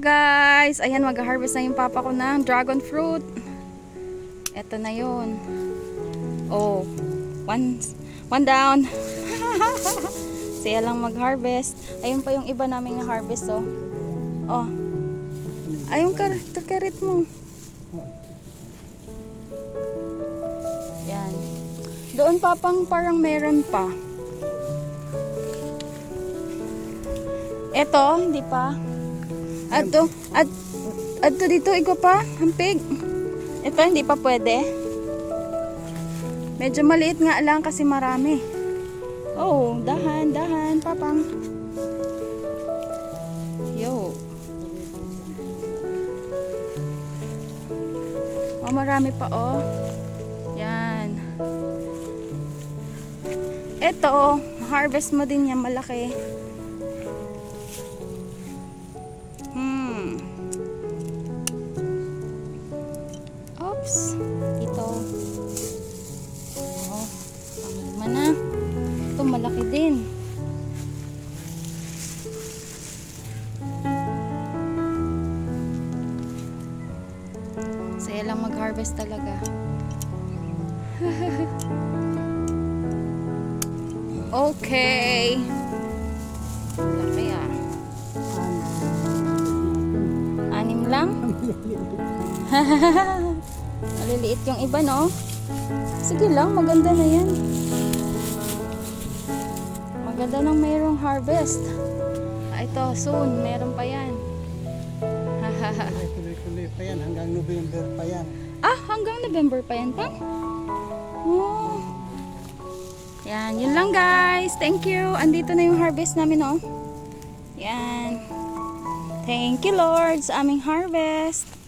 guys! Ayan, mag-harvest na yung papa ko ng dragon fruit. Ito na yun. Oh, one, one down. Siya lang mag-harvest. Ayun pa yung iba naming harvest, oh. Oh. Ayun ka, ito karit mo. Yan. Doon papang parang meron pa. Eto, hindi pa. Ato, at, ato dito, ikaw pa, hampig. Ito, hindi pa pwede. Medyo maliit nga lang kasi marami. Oh, dahan, dahan, papang. Yo. Oh, marami pa, oh. Yan. Ito, oh, harvest mo din yan, malaki. Oops. Ito. Oh, pangalima na. Ito, malaki din. Saya lang mag-harvest talaga. okay. Laki ah. Anim lang? Maliliit yung iba, no? Sige lang, maganda na yan. Maganda nang mayroong harvest. Ah, ito, soon, meron pa yan. Tuloy-tuloy pa yan. Hanggang November pa yan. ah, hanggang November pa yan, pang? Oh. Yan, yun lang guys. Thank you. Andito na yung harvest namin, oh. Yan. Thank you, Lord, sa aming harvest.